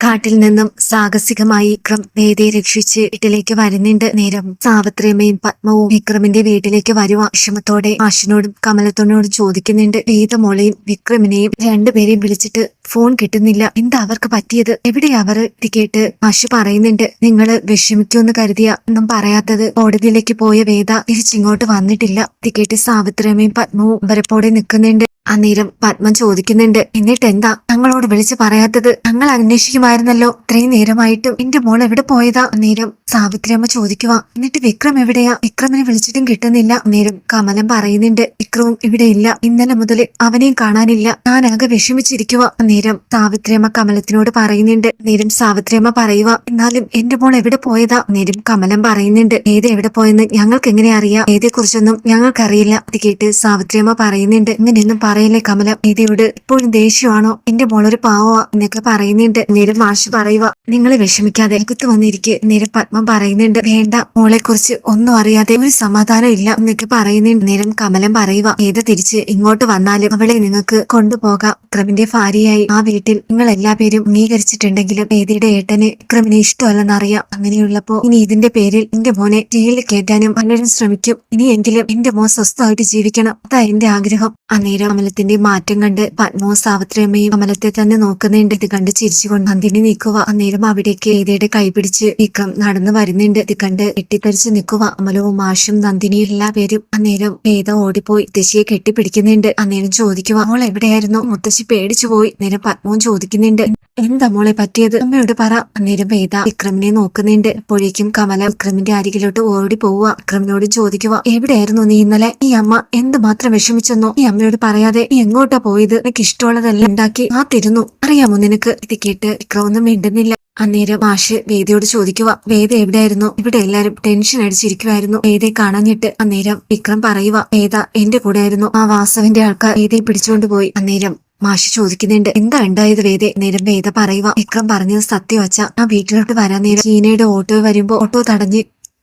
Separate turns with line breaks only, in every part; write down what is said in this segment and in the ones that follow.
കാട്ടിൽ നിന്നും സാഹസികമായി വിക്രം വേദയെ രക്ഷിച്ച് വീട്ടിലേക്ക് വരുന്നുണ്ട്. നേരം സാവിത്രിയമ്മയും പത്മവും വിക്രമിന്റെ വീട്ടിലേക്ക് വരുവ വിഷമത്തോടെ ആശിനോടും കമലത്തോനോടും ചോദിക്കുന്നുണ്ട്. വേദ മോളെയും വിക്രമിനെയും രണ്ടുപേരെയും വിളിച്ചിട്ട് ഫോൺ കിട്ടുന്നില്ല. എന്താ അവർക്ക് പറ്റിയത്? എവിടെ അവർ? ഇത് കേട്ട് ആശു പറയുന്നുണ്ട്. നിങ്ങൾ വിഷമിക്കുമെന്ന് കരുതിയ ഒന്നും പറയാത്തത് കോടതിയിലേക്ക് പോയ വേദ തിരിച്ചിങ്ങോട്ട് വന്നിട്ടില്ല. ഇത് കേട്ട് സാവിത്രിയമ്മയും പത്മവും വരപ്പോടെ നിൽക്കുന്നുണ്ട്. അന്നേരം പത്മൻ ചോദിക്കുന്നുണ്ട് എന്നിട്ട് എന്താ തങ്ങളോട് വിളിച്ചു പറയാത്തത്? തങ്ങൾ അന്വേഷിക്കുമായിരുന്നല്ലോ. ഇത്രയും നേരമായിട്ടും എന്റെ മോൾ എവിടെ പോയതാ? അന്നേരം സാവിത്രി അമ്മ ചോദിക്കുക എന്നിട്ട് വിക്രം എവിടെയാ? വിക്രമിനെ വിളിച്ചിട്ടും കിട്ടുന്നില്ല. അന്നേരം കമലം പറയുന്നുണ്ട് വിക്രവും ഇവിടെ ഇല്ല. ഇന്നലെ മുതൽ അവനെയും കാണാനില്ല. ഞാൻ ആകെ വിഷമിച്ചിരിക്കുക അന്നേരം സാവിത്രി അമ്മ കമലത്തിനോട് പറയുന്നുണ്ട് നേരം സാവിത്രി അമ്മ പറയുക എന്നാലും എന്റെ മോൾ എവിടെ പോയതാ? നേരം കമലം പറയുന്നുണ്ട് ഏത് എവിടെ പോയെന്ന് ഞങ്ങൾക്ക് എങ്ങനെ അറിയാം? ഏതെ കുറിച്ചൊന്നും ഞങ്ങൾക്കറിയില്ല. അത് കേട്ട് സാവിത്രി അമ്മ പറയുന്നുണ്ട് ഇങ്ങനെയൊന്നും പറയില്ലേ കമല? നിധിയോട് ഇപ്പോഴും ദേഷ്യമാണോ? എന്റെ മോളൊരു പാവമാ എന്നൊക്കെ പറയുന്നുണ്ട്. നേരം മാഷ് പറയുക നിങ്ങൾ വിഷമിക്കാതെ അകത്ത് വന്നിരിക്കെ നേരം പത്മം പറയുന്നുണ്ട്. വേണ്ട മോളെ കുറിച്ച് ഒന്നും അറിയാതെ ഒരു സമാധാനം ഇല്ല എന്നൊക്കെ പറയുന്നുണ്ട്. നേരം കമലം പറയുക ഏത് തിരിച്ച് ഇങ്ങോട്ട് വന്നാലും അവളെ നിങ്ങൾക്ക് കൊണ്ടുപോകാം. വിക്രമിന്റെ ഭാര്യയായി ആ വീട്ടിൽ നിങ്ങൾ എല്ലാ പേരും അംഗീകരിച്ചിട്ടുണ്ടെങ്കിലും ഏതിയുടെ ഏട്ടന് വിക്രമിനെ ഇഷ്ടമല്ലെന്നറിയാം. അങ്ങനെയുള്ളപ്പോ ഇനി ഇതിന്റെ പേരിൽ എന്റെ മോനെ ജയിലിൽ കയറ്റാനും പലരും ശ്രമിക്കും. ഇനിയെങ്കിലും എന്റെ മോൻ സ്വസ്ഥമായിട്ട് ജീവിക്കണം. അതാ എന്റെ ആഗ്രഹം. അന്നേരം കമലത്തിന്റെ മാറ്റം കണ്ട് പത്മവും സാവിത്രിയമ്മയും കമലത്തെ തന്നെ നോക്കുന്നുണ്ട്. ഇത് കണ്ട് ചിരിച്ചുകൊണ്ട് നന്ദിനി നിൽക്കുക അന്നേരം അവിടേക്ക് ഏതയുടെ കൈപിടിച്ച് വിക്രം നടന്നു വരുന്നുണ്ട്. ഇത് കണ്ട് കെട്ടിത്തരിച്ച് നിൽക്കുക അമലവും മാഷും നന്ദിനിയും എല്ലാ പേരും അന്നേരം വേദ ഓടിപ്പോയി മുത്തശ്ശിയെ കെട്ടിപ്പിടിക്കുന്നുണ്ട്. അന്നേരം ചോദിക്കുക മോൾ എവിടെയായിരുന്നു? മുത്തശ്ശി പേടിച്ചു പോയി. നേരം പത്മവും ചോദിക്കുന്നുണ്ട് എന്താ മോളെ പറ്റിയത്? അമ്മയോട് പറ. അന്നേരം വേദ വിക്രമിനെ നോക്കുന്നുണ്ട്. അപ്പോഴേക്കും കമല വിക്രമിന്റെ അരികിലോട്ട് ഓടി പോവുക വിക്രമിനോട് ചോദിക്കുക എവിടെയായിരുന്നു നീ ഇന്നലെ? ഈ അമ്മ എന്ത് മാത്രം വിഷമിച്ചെന്നോ? ഈ അമ്മയോട് പറയാതെ നീ എങ്ങോട്ടാ പോയത്? എനിക്ക് ഇഷ്ടമുള്ളതെല്ലാം ഉണ്ടാക്കി ആ തരുന്നു. അറിയാമോ നിനക്ക്? ഇത് കേട്ട് വിക്രമൊന്നും വേണ്ടുന്നില്ല അന്നേരം മാഷ് വേദയോട് ചോദിക്കുക വേദ എവിടെയായിരുന്നു? ഇവിടെ എല്ലാരും ടെൻഷൻ അടിച്ചിരിക്കുവായിരുന്നു. വേദയെ കാണാഞ്ഞിട്ട് അന്നേരം വിക്രം പറയുക വേദ എന്റെ കൂടെ ആയിരുന്നു ആ വാസവിന്റെ ആൾക്കാർ വേദയെ പിടിച്ചുകൊണ്ട് പോയി. അന്നേരം മാഷി ചോദിക്കുന്നുണ്ട് എന്താ ഉണ്ടായത് വേദ? നേരം വേദ പറയുക വിക്രം പറഞ്ഞത് സത്യം വച്ച ആ വീട്ടിലോട്ട് വരാൻ നേരം ചീനയുടെ ഓട്ടോ വരുമ്പോ ഓട്ടോ തടഞ്ഞ്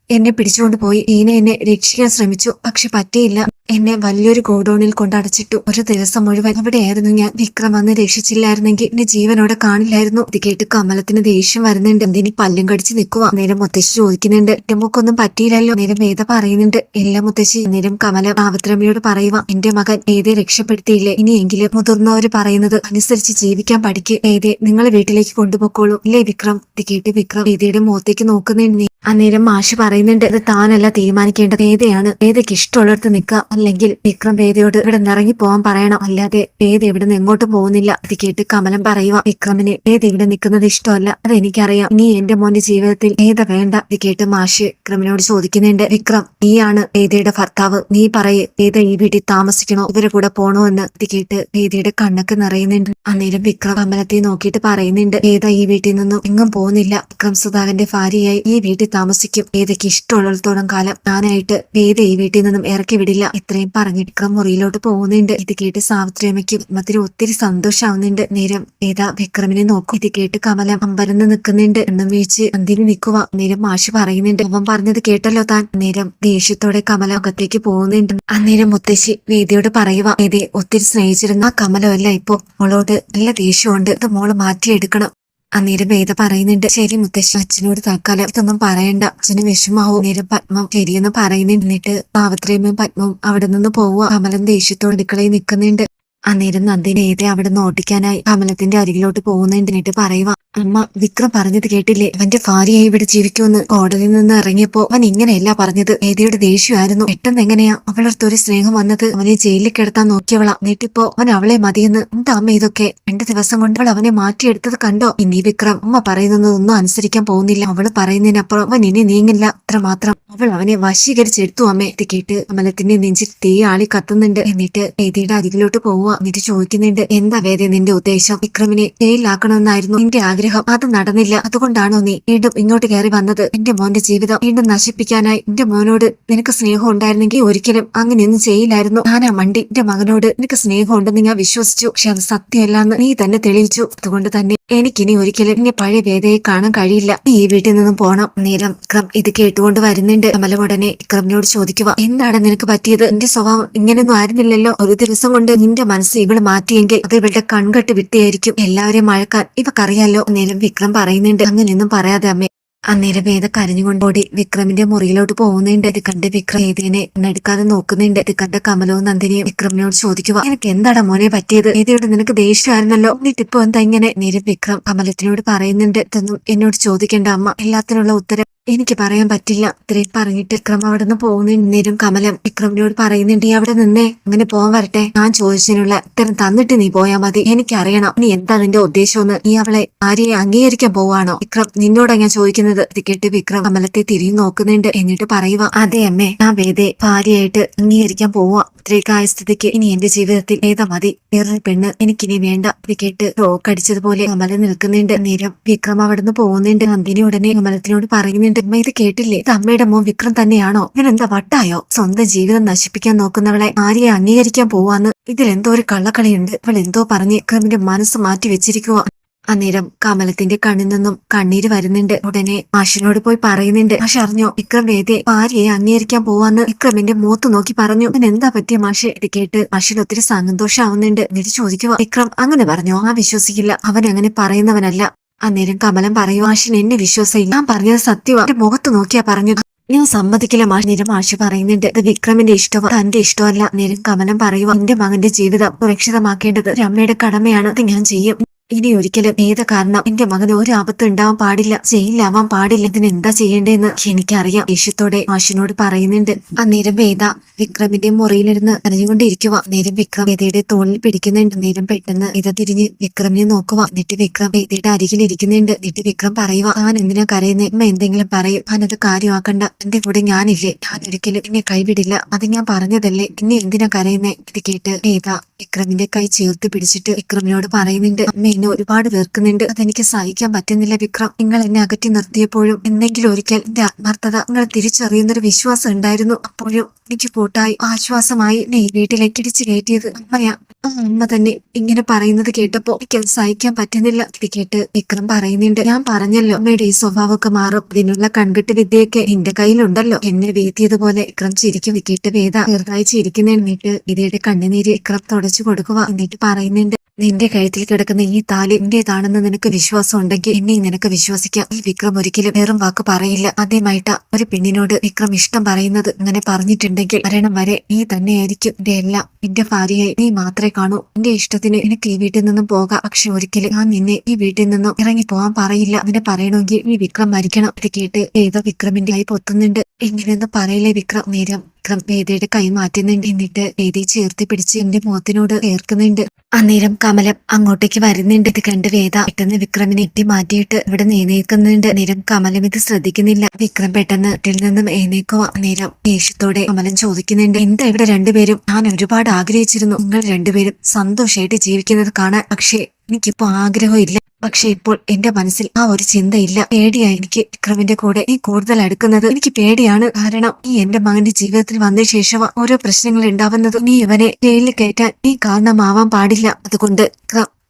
എന്നെ പിടിച്ചുകൊണ്ട് പോയി. ഈന എന്നെ രക്ഷിക്കാൻ ശ്രമിച്ചു പക്ഷെ പറ്റിയില്ല. എന്നെ വലിയൊരു ഗോഡൌണിൽ കൊണ്ടടച്ചിട്ടു ഒരു ദിവസം മുഴുവൻ അവിടെയായിരുന്നു ഞാൻ. വിക്രം വന്ന് രക്ഷിച്ചില്ലായിരുന്നെങ്കിൽ എന്റെ ജീവനോടെ കാണില്ലായിരുന്നു. ഇത് കേട്ട് കമലത്തിന് ദേഷ്യം വരുന്നുണ്ട്. എന്തിനി പല്ലും കടിച്ച് നിൽക്കുക നേരം മുത്തശ്ശി ചോദിക്കുന്നുണ്ട്. എന്റെ മുക്കൊന്നും പറ്റിയില്ലല്ലോ. നേരം വേദ പറയുന്നുണ്ട്. എല്ലാ മുത്തശ്ശി. നേരം കമല ആവത്രമ്മയോട് പറയുക എന്റെ മകൻ ഏതെ രക്ഷപ്പെടുത്തിയില്ലേ? ഇനിയെങ്കിലും മുതിർന്നവര് പറയുന്നത് അനുസരിച്ച് ജീവിക്കാൻ പഠിക്ക്. ഏതെ നിങ്ങളെ വീട്ടിലേക്ക് കൊണ്ടുപോക്കോളൂ ഇല്ലേ വിക്രം? ഇത് കേട്ട് വിക്രം ഏതയുടെ മുഖത്തേക്ക് നോക്കുന്നുണ്ട്. അന്നേരം മാഷ് പറയുന്നുണ്ട്. ഇത് താനല്ല തീരുമാനിക്കേണ്ടത്. ഏതെയാണ് ഏതൊക്കെ ഇഷ്ടമുള്ളിടത്ത് നിൽക്കുക. അല്ലെങ്കിൽ വിക്രം വേദയോട് ഇവിടെ ഇറങ്ങി പോകാൻ പറയണം. അല്ലാതെ വേദ ഇവിടെ നിന്ന് എങ്ങോട്ടും പോകുന്നില്ല. അത് കേട്ട് കമലം പറയുക വിക്രമിന് വേദ ഇവിടെ നിൽക്കുന്നത് ഇഷ്ടമല്ല. അത് എനിക്കറിയാം നീ എന്റെ മോന്റെ ജീവിതത്തിൽ വേദ വേണ്ട. അത് കേട്ട് മാഷ് വിക്രമിനോട് ചോദിക്കുന്നുണ്ട്. വിക്രം നീയാണ് വേദയുടെ ഭർത്താവ്. നീ പറയേ വേദ ഈ വീട്ടിൽ താമസിക്കണോ? ഇവരെ കൂടെ പോണോ എന്ന്? അത് കേട്ട് വേദയുടെ കണ്ണൊക്കെ നിറയുന്നുണ്ട്. അന്നേരം വിക്രം കമലത്തെ നോക്കിയിട്ട് പറയുന്നുണ്ട്. വേദ ഈ വീട്ടിൽ നിന്നും എങ്ങും പോകുന്നില്ല. വിക്രം സുധാകരന്റെ ഭാര്യയായി ഈ വീട്ടിൽ താമസിക്കും. വേദയ്ക്ക് ഇഷ്ടമുള്ളിടത്തോളം കാലം ഞാനായിട്ട് വേദ ഈ വീട്ടിൽ നിന്നും ഇറക്കി വിടില്ല. ഇത്രയും പറഞ്ഞിട്ട് മുറിയിലോട്ട് പോകുന്നുണ്ട്. ഇത് കേട്ട് സാവിത്രിയമ്മയ്ക്കും മറ്റൊരു ഒത്തിരി സന്തോഷാവുന്നുണ്ട്. നേരം ഏതാ വിക്രമിനെ നോക്കും. ഇത് കേട്ട് കമലം അമ്പരന്ന് നിൽക്കുന്നുണ്ട്. എണ്ണം വീഴ്ച അന്തിന് നിൽക്കുക. നേരം മാഷി പറയുന്നുണ്ട്. അവൻ പറഞ്ഞത് കേട്ടല്ലോ താൻ. നേരം ദേഷ്യത്തോടെ കമല അകത്തേക്ക് പോകുന്നുണ്ട്. അന്നേരം മുത്തശ്ശി വേദിയോട് പറയുക വേദയെ ഒത്തിരി സ്നേഹിച്ചിരുന്ന ആ കമലമല്ല ഇപ്പോ. മോളോട് നല്ല ദേഷ്യമുണ്ട്. ഇത് മോൾ മാറ്റിയെടുക്കണം. അന്നേരം വേദ പറയുന്നുണ്ട് ശരി മുത്തശ്ശി അച്ഛനോട് തൽക്കാലം ഇതൊന്നും പറയണ്ട. അച്ഛന് വിഷമാവും നേരം പത്മം ശരിയെന്ന് പറയുന്നുണ്ട്. എന്നിട്ട് പാവത്രയമ്മയും പത്മവും അവിടെ നിന്ന് പോവുക. കമലം ദേഷ്യത്തോട് അടുക്കളയിൽ നിൽക്കുന്നുണ്ട്. അന്നേരം നന്ദിനി ഏതെ അവിടെ നിന്ന് ഓട്ടിക്കാനായി കമലത്തിന്റെ അരികിലോട്ട് പോകുന്നതിനിട്ട് പറയുക അമ്മ വിക്രം പറഞ്ഞത് കേട്ടില്ലേ? അവന്റെ ഭാര്യയായി ഇവിടെ ജീവിക്കുമെന്ന് കോടതിയിൽ നിന്ന് ഇറങ്ങിയപ്പോ അവൻ ഇങ്ങനെയല്ല പറഞ്ഞത്. ഏതയുടെ ദേഷ്യമായിരുന്നു. പെട്ടെന്ന് എങ്ങനെയാ? അവളടുത്തൊരു സ്നേഹം വന്നത് അവനെ ജയിലിൽ കിടത്താൻ നോക്കിയവള. എന്നിട്ടിപ്പോ അവൻ അവളെ മതിയെന്ന് എന്താ അമ്മ ഇതൊക്കെ? രണ്ട് ദിവസം കൊണ്ട് അവൾ അവനെ മാറ്റിയെടുത്തത് കണ്ടോ? ഇനി വിക്രം അമ്മ പറയുന്നതൊന്നും അനുസരിക്കാൻ പോകുന്നില്ല. അവൾ പറയുന്നതിനപ്പുറം അവൻ ഇനി നീങ്ങില്ല. അത്രമാത്രം അവൾ അവനെ വശീകരിച്ചെടുത്തു അമ്മേ. ഇത് കേട്ട് കമലത്തിന്റെ നെഞ്ചിൽ തീ ആളി കത്തുന്നുണ്ട്. എന്നിട്ട് ഏതിയുടെ അരികിലോട്ട് പോവുക എന്നിട്ട് ചോദിക്കുന്നുണ്ട്. എന്താ വേദ നിന്റെ ഉദ്ദേശം? വിക്രമിനെ ജയിലിലാക്കണമെന്നായിരുന്നു നിന്റെ ആഗ്രഹം. അത് നടന്നില്ല. അതുകൊണ്ടാണോ നീ വീണ്ടും ഇങ്ങോട്ട് കയറി വന്നത്? എന്റെ മോന്റെ ജീവിതം വീണ്ടും നശിപ്പിക്കാനായി. എന്റെ മോനോട് നിനക്ക് സ്നേഹം ഉണ്ടായിരുന്നെങ്കിൽ ഒരിക്കലും അങ്ങനെയൊന്നും ചെയ്യില്ലായിരുന്നു. ഞാനാ മണ്ടി. എന്റെ മകനോട് നിനക്ക് സ്നേഹം ഉണ്ടെന്ന് ഞാൻ വിശ്വസിച്ചു. പക്ഷെ അത് സത്യമല്ലാന്ന് നീ തന്നെ തെളിയിച്ചു. അതുകൊണ്ട് തന്നെ എനിക്കിനി ഒരിക്കലും ഇനി പഴയ വേദയെ കാണാൻ കഴിയില്ല. നീ ഈ വീട്ടിൽ നിന്നും പോണം. നേരം വിക്രം ഇത് കേട്ടുകൊണ്ട് വരുന്നുണ്ട്. കമല ഉടനെ വിക്രമിനോട് ചോദിക്കുക എന്താണ് നിനക്ക് പറ്റിയത്? എന്റെ സ്വഭാവം ഇങ്ങനെയൊന്നും ആയിരുന്നില്ലല്ലോ. ഒരു ദിവസം കൊണ്ട് നിന്റെ മനസ്സ് ഇവൾ മാറ്റിയെങ്കിൽ അത് ഇവളുടെ കൺകെട്ട് വിട്ടിയായിരിക്കും എല്ലാവരെയും മഴക്കാൻ ഇവക്കറിയാലോ നേരം വിക്രം പറയുന്നുണ്ട്. അങ്ങനെയൊന്നും പറയാതെ അമ്മേ. അന്നേരം വേദ കരഞ്ഞുകൊണ്ടോടി വിക്രമിന്റെ മുറിയിലോട്ട് പോകുന്നുണ്ട്. ഇത് കണ്ട് വിക്രം ഏതിനെ എണ്ണെടുക്കാതെ നോക്കുന്നുണ്ട്. ഇത് കണ്ട കമലവും നന്ദിനിയും വിക്രമിനോട് ചോദിക്കുക എനിക്ക് എന്താണ് മോനെ പറ്റിയത്? ഏതിയോട് നിനക്ക് ദേഷ്യമായിരുന്നല്ലോ? എന്നിട്ട് എന്താ ഇങ്ങനെ? നേരം വിക്രം കമലത്തിനോട് പറയുന്നുണ്ട് ഇതൊന്നും എന്നോട് ചോദിക്കേണ്ട അമ്മ. എല്ലാത്തിനുള്ള ഉത്തരം എനിക്ക് പറയാൻ പറ്റില്ല. ഇത്രയും പറഞ്ഞിട്ട് വിക്രം അവിടെ നിന്ന് പോകുന്ന. നേരം കമലം വിക്രമിനോട് പറയുന്നുണ്ട് "നീ അവിടെ നിന്നേ. അങ്ങനെ പോകാൻ വരട്ടെ. ഞാൻ ചോദിച്ചതിനുള്ള ഉത്തരം തന്നിട്ട് നീ പോയാ മതി. എനിക്കറിയണം. നീ എന്താ നിന്റെ ഉദ്ദേശമെന്ന്? നീ അവളെ ആരെയെ അംഗീകരിക്കാൻ പോവാണോ? വിക്രം നിന്നോടാ ഞാൻ ചോദിക്കുന്നത്. ഇത് കേട്ട് വിക്രം കമലത്തെ തിരിഞ്ഞു നോക്കുന്നുണ്ട്. എന്നിട്ട് പറയുക അതെ അമ്മേ ഞാൻ വേദയെ ഭാര്യയായിട്ട് അംഗീകരിക്കാൻ പോവാ. ഇത്രയൊക്കെ സ്ഥിതിക്ക് ഇനി എന്റെ ജീവിതത്തിൽ ഏതാ മതി. വേറൊരു പെണ്ണ് എനിക്കിനി വേണ്ട. കേട്ട് ഷോക്ക് അടിച്ചതുപോലെ കമല നിൽക്കുന്നുണ്ട്. നേരം വിക്രം അവിടുന്ന് പോകുന്നുണ്ട്. നന്ദിനി ഉടനെ കമലത്തിനോട് പറയുന്നുണ്ട് അമ്മ ഇത് കേട്ടില്ലേ? ഇത് അമ്മയുടെ മോൻ വിക്രം തന്നെയാണോ? ഇവനെന്താ വട്ടായോ? സ്വന്തം ജീവിതം നശിപ്പിക്കാൻ നോക്കുന്നവളെ ആരെയെ അംഗീകരിക്കാൻ പോവാന്ന്. ഇതിലെന്തോ ഒരു കള്ളക്കളിയുണ്ട്. അവൾ എന്തോ പറഞ്ഞ് വിക്രമിന്റെ മനസ്സ് മാറ്റി വെച്ചിരിക്കുക അന്നേരം കമലത്തിന്റെ കണ്ണിൽ നിന്നും കണ്ണീര് വരുന്നുണ്ട്. ഉടനെ മാഷിനോട് പോയി പറയുന്നുണ്ട്. മാഷ് അറിഞ്ഞോ? വിക്രം വേദയെ ഭാര്യയെ അംഗീകരിക്കാൻ പോവാന്ന് വിക്രമിന്റെ മൂത്ത് നോക്കി പറഞ്ഞു. എന്താ പറ്റിയ മാഷ്? ഇത് കേട്ട് മാഷിന് ഒത്തിരി സന്തോഷമാവുന്നുണ്ട് എന്നിട്ട് ചോദിക്കുക വിക്രം അങ്ങനെ പറഞ്ഞു? ആ വിശ്വസിക്കില്ല. അവൻ അങ്ങനെ പറയുന്നവനല്ല. അന്നേരം കമലം പറയൂ മാഷിന് എന്നെ വിശ്വാസമില്ല. ഞാൻ പറഞ്ഞത് സത്യമാ എന്റെ മുഖത്ത് നോക്കിയാ പറഞ്ഞു ഞാൻ സമ്മതിക്കില്ല മാഷ്. നേരം മാഷ് പറയുന്നുണ്ട് ഇത് വിക്രമിന്റെ ഇഷ്ടമോ തന്റെ ഇഷ്ടമല്ല. നേരം കമലം പറയുക എന്റെ മകന്റെ ജീവിതം സുരക്ഷിതമാക്കേണ്ടത് രമ്മയുടെ കടമയാണ്. അത് ഞാൻ ചെയ്യും. ഇനി ഒരിക്കലും ഏത് കാരണം എന്റെ മകന് ഒരു ആപത്ത് ഉണ്ടാവാൻ പാടില്ല. ജയിലിലാവാൻ പാടില്ല. ഇതിന് എന്താ ചെയ്യേണ്ടതെന്ന് എനിക്കറിയാം. ദേഷ്യത്തോടെ മാഷിനോട് പറയുന്നുണ്ട്. അന്നേരം വേദ വിക്രമിന്റെ മുറിയിലിരുന്ന് കരഞ്ഞുകൊണ്ടിരിക്കുക നേരം വിക്രം വേദയുടെ തോളിൽ പിടിക്കുന്നുണ്ട്. നേരം പെട്ടെന്ന് ഇത തിരിഞ്ഞ് വിക്രമിനെ നോക്കുക എന്നിട്ട് വിക്രം വേദയുടെ അരികിൽ ഇരിക്കുന്നുണ്ട്. എന്നിട്ട് വിക്രം പറയുക താൻ എന്തിനാ കരയുന്നത് അമ്മ എന്തെങ്കിലും പറയും. താനത് കാര്യമാക്കണ്ട. എന്റെ കൂടെ ഞാനില്ലേ? ഞാൻ ഒരിക്കലും എന്നെ കൈവിടില്ല. അത് ഞാൻ പറഞ്ഞതല്ലേ? എന്നെ എന്തിനാ കരയുന്നേ? ഇത് കേട്ട് വേദ വിക്രമിന്റെ കൈ ചേർത്ത് പിടിച്ചിട്ട് വിക്രമിനോട് പറയുന്നുണ്ട് അമ്മ എന്നെ ഒരുപാട് വെറുക്കുന്നുണ്ട്. അതെനിക്ക് സഹിക്കാൻ പറ്റുന്നില്ല വിക്രം. നിങ്ങൾ എന്നെ അകറ്റി നിർത്തിയപ്പോഴും എന്തെങ്കിലും ഒരിക്കൽ എന്റെ ആത്മാർത്ഥത നിങ്ങൾ തിരിച്ചറിയുന്നൊരു വിശ്വാസം ഉണ്ടായിരുന്നു. അപ്പോഴും എനിക്ക് കൂട്ടായി ആശ്വാസമായി എന്നെ ഈ വീട്ടിലേക്ക് ഇടിച്ചു കയറ്റിയത്. അമ്മയാ അമ്മ തന്നെ ഇങ്ങനെ പറയുന്നത് കേട്ടപ്പോ എനിക്കത് സഹിക്കാൻ പറ്റുന്നില്ല. ഇത് കേട്ട് വിക്രം പറയുന്നുണ്ട്. ഞാൻ പറഞ്ഞല്ലോ അമ്മയുടെ ഈ സ്വഭാവമൊക്കെ മാറും. ഇതിനുള്ള കൺകെട്ട് വിദ്യയൊക്കെ എന്റെ കയ്യിലുണ്ടല്ലോ. എന്നെ വീഴ്ത്തിയതുപോലെ വിക്രം ചിരിക്കും. കേട്ട് വേദ ചെറുതായി ചിരിക്കുന്ന എന്നിട്ട് വിധയുടെ കണ്ണുനീര് വിക്രം തുടച്ചു കൊടുക്കുക എന്നിട്ട് പറയുന്നുണ്ട്. നിന്റെ കഴുത്തിൽ കിടക്കുന്ന ഈ താലി എന്റേതാണെന്ന് നിനക്ക് വിശ്വാസം ഉണ്ടെങ്കിൽ എന്നെ നിനക്ക് വിശ്വസിക്കാം. ഈ വിക്രം ഒരിക്കലും വെറും വാക്ക് പറയില്ല. ആദ്യമായിട്ട് ഒരു പെണ്ണിനോട് വിക്രം ഇഷ്ടം പറയുന്നത് അങ്ങനെ പറഞ്ഞിട്ടുണ്ടെങ്കിൽ മരണം വരെ നീ തന്നെയായിരിക്കും എന്റെ എല്ലാം. എന്റെ ഭാര്യയായി നീ മാത്രമേ കാണൂ. എന്റെ ഇഷ്ടത്തിന് എനിക്ക് ഈ വീട്ടിൽ നിന്നും പോകാം. പക്ഷെ ഒരിക്കലും ഞാൻ നിന്നെ ഈ വീട്ടിൽ നിന്നും ഇറങ്ങി പോകാൻ പറയില്ല. അങ്ങനെ പറയണമെങ്കിൽ ഈ വിക്രം മരിക്കണം. ഇത് കേട്ട് ഏതോ വിക്രമിന്റെ ആയി പൊത്തുന്നുണ്ട്. എങ്ങനെയൊന്നും പറയില്ലേ വിക്രം നേരം? വിക്രം വേദയുടെ കൈ മാറ്റുന്നുണ്ട് എന്നിട്ട് വേദി ചേർത്ത് പിടിച്ച് എന്റെ മുഖത്തിനോട് ചേർക്കുന്നുണ്ട് അന്നേരം കമലം അങ്ങോട്ടേക്ക് വരുന്നുണ്ട്. ഇത് കണ്ട് വേദ പെട്ടെന്ന് വിക്രമിനെ എട്ടി മാറ്റിയിട്ട് ഇവിടെ എഴുന്നേൽക്കുന്നുണ്ട് നേരം കമലം ഇത് ശ്രദ്ധിക്കുന്നില്ല. വിക്രം പെട്ടെന്ന് വീട്ടിൽ നിന്നും എഴുന്നേക്കുക നേരം ദേഷ്യത്തോടെ കമലം ചോദിക്കുന്നുണ്ട് എന്താ ഇവിടെ രണ്ടുപേരും? ഞാൻ ഒരുപാട് ആഗ്രഹിച്ചിരുന്നു. നിങ്ങൾ രണ്ടുപേരും സന്തോഷമായിട്ട് ജീവിക്കുന്നത് കാണാൻ. പക്ഷേ എനിക്കിപ്പോ ആഗ്രഹമില്ല. പക്ഷെ ഇപ്പോൾ എന്റെ മനസ്സിൽ ആ ഒരു ചിന്തയില്ല. പേടിയാ എനിക്ക് വിക്രമിന്റെ കൂടെ നീ കൂടുതൽ അടുക്കുന്നത്. എനിക്ക് പേടിയാണ്. കാരണം നീ എന്റെ മകന്റെ ജീവിതത്തിൽ വന്ന ശേഷം ഓരോ പ്രശ്നങ്ങൾ ഉണ്ടാവുന്നത് നീ ഇവനെ ജയിലിൽ കയറ്റാൻ നീ കാരണമാവാൻ പാടില്ല. അതുകൊണ്ട്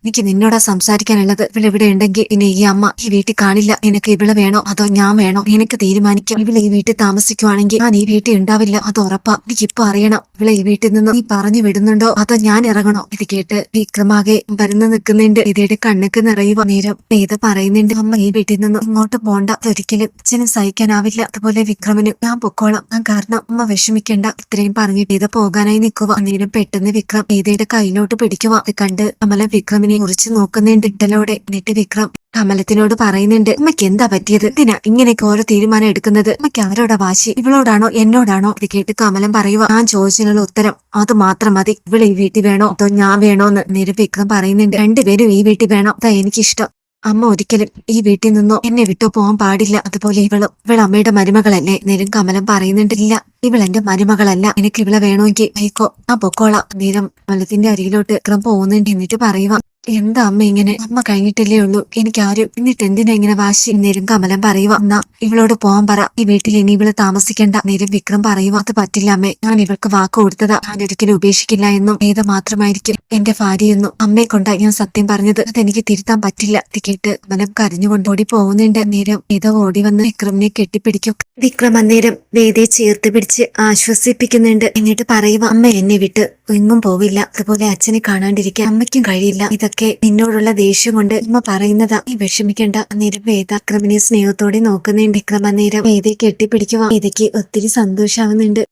എനിക്ക് നിന്നോടാ സംസാരിക്കാനുള്ളത്. ഇവിടെ ഇവിടെ ഉണ്ടെങ്കിൽ ഇനി ഈ അമ്മ ഈ വീട്ടിൽ കാണില്ല. നിനക്ക് ഇവളെ വേണോ? അതോ ഞാൻ വേണോ? നിനക്ക് തീരുമാനിക്കാം. ഇവളെ ഈ വീട്ടിൽ താമസിക്കുവാണെങ്കിൽ ഞാൻ ഈ വീട്ടിൽ ഉണ്ടാവില്ല. അത് ഉറപ്പാ. എനിക്ക് ഇപ്പൊ അറിയണം. ഇവളെ ഈ വീട്ടിൽ നിന്ന് നീ പറഞ്ഞു വിടുന്നുണ്ടോ? അതോ ഞാൻ ഇറങ്ങണോ? ഇത് കേട്ട് വിക്രമാകെ വരുന്ന നിൽക്കുന്നുണ്ട്. ഇതയുടെ കണ്ണുക്ക് നിറയുക നേരം. ഇത് പറയുന്നുണ്ട്. അമ്മ ഈ വീട്ടിൽ നിന്ന് ഇങ്ങോട്ട് പോണ്ട. അതൊരിക്കലും അച്ഛനും സഹിക്കാനാവില്ല. അതുപോലെ വിക്രമിന് ഞാൻ പൊക്കോളാം. ഞാൻ കാരണം അമ്മ വിഷമിക്കണ്ട. ഇത്രയും പറഞ്ഞിട്ട് ഇത് പോകാനായി നിൽക്കുക നേരം പെട്ടെന്ന് വിക്രം ഏതയുടെ കയ്യിലോട്ട് പിടിക്കുക അത് കണ്ട് നമ്മളെ വിക്രമിനെ കുറിച്ച് നോക്കുന്നുണ്ട് ഇട്ടലോടെ. എന്നിട്ട് വിക്രം കമലത്തിനോട് പറയുന്നുണ്ട് അമ്മയ്ക്ക് എന്താ പറ്റിയത്? ഇതിനാ ഇങ്ങനെയൊക്കെ ഓരോ തീരുമാനം എടുക്കുന്നത്? അമ്മയ്ക്ക് അവരോടാ വാശി. ഇവളോടാണോ എന്നോടാണോ? ഇത് കേട്ട് കമലം പറയുക ഞാൻ ചോദിച്ചതിനുള്ള ഉത്തരം അത് മാത്രം മതി. ഇവൾ ഈ വീട്ടിൽ വേണോ? അതോ ഞാൻ വേണോന്ന്? നേരെ വിക്രം പറയുന്നുണ്ട് രണ്ടുപേരും ഈ വീട്ടിൽ വേണം. അതാ എനിക്കിഷ്ടം. അമ്മ ഒരിക്കലും ഈ വീട്ടിൽ നിന്നോ എന്നെ വിട്ടു പോകാൻ പാടില്ല. അതുപോലെ ഇവളും ഇവൾ അമ്മയുടെ മരുമകളല്ലേ? നേരം കമലം പറയുന്നുണ്ടില്ല ഇവൾ എന്റെ മരുമകളല്ല. എനിക്ക് ഇവളെ വേണമെങ്കിൽ ആ പൊക്കോളാം. നേരം കമലത്തിന്റെ അരികിലോട്ട് വിക്രം പോകുന്നുണ്ട് എന്നിട്ട് പറയുക എന്താ അമ്മ ഇങ്ങനെ? അമ്മ കഴിഞ്ഞിട്ടല്ലേ ഉള്ളൂ. എനിക്ക് ആരും എന്നിട്ട് എന്തിനാ ഇങ്ങനെ വാശി? നേരം കമലം പറയുക എന്നാ ഇവളോട് പോവാൻ പറ. ഈ വീട്ടിൽ ഇനി ഇവൾ താമസിക്കേണ്ട. നേരം വിക്രം പറയുക അത് പറ്റില്ല അമ്മേ. ഞാൻ ഇവൾക്ക് വാക്ക് കൊടുത്തതാ. ഞാൻ ഒരിക്കലും ഉപേക്ഷിക്കില്ല എന്നും ഏത മാത്രമായിരിക്കും എന്റെ ഭാര്യയെന്നും അമ്മയെ കൊണ്ടാ ഞാൻ സത്യം പറഞ്ഞത്. അതെനിക്ക് തിരുത്താൻ പറ്റില്ല. കേട്ട് കമലം കരഞ്ഞുകൊണ്ട് ഓടി പോകുന്നുണ്ട് നേരം ഏതോ ഓടി വന്ന് വിക്രമിനെ കെട്ടിപ്പിടിക്കും. വിക്രം അന്നേരം വേദയെ ചേർത്ത് പിടിച്ച് ആശ്വസിപ്പിക്കുന്നുണ്ട്. എന്നിട്ട് പറയുക അമ്മ എന്നെ വിട്ട് എങ്ങും പോവില്ല. അതുപോലെ അച്ഛനെ കാണാണ്ടിരിക്കാൻ അമ്മയ്ക്കും കഴിയില്ല. ഇതൊക്കെ നിന്നോടുള്ള ദേഷ്യം കൊണ്ട് ഉമ്മ പറയുന്നതാ. നീ വിഷമിക്കണ്ട. അന്നേരം വേദ അക്രമിനെ സ്നേഹത്തോടെ നോക്കുന്നുണ്ട്. വിക്രം അന്നേരം വേദയെ കെട്ടിപ്പിടിക്കുക വേദയ്ക്ക് ഒത്തിരി സന്തോഷാവുന്നുണ്ട്.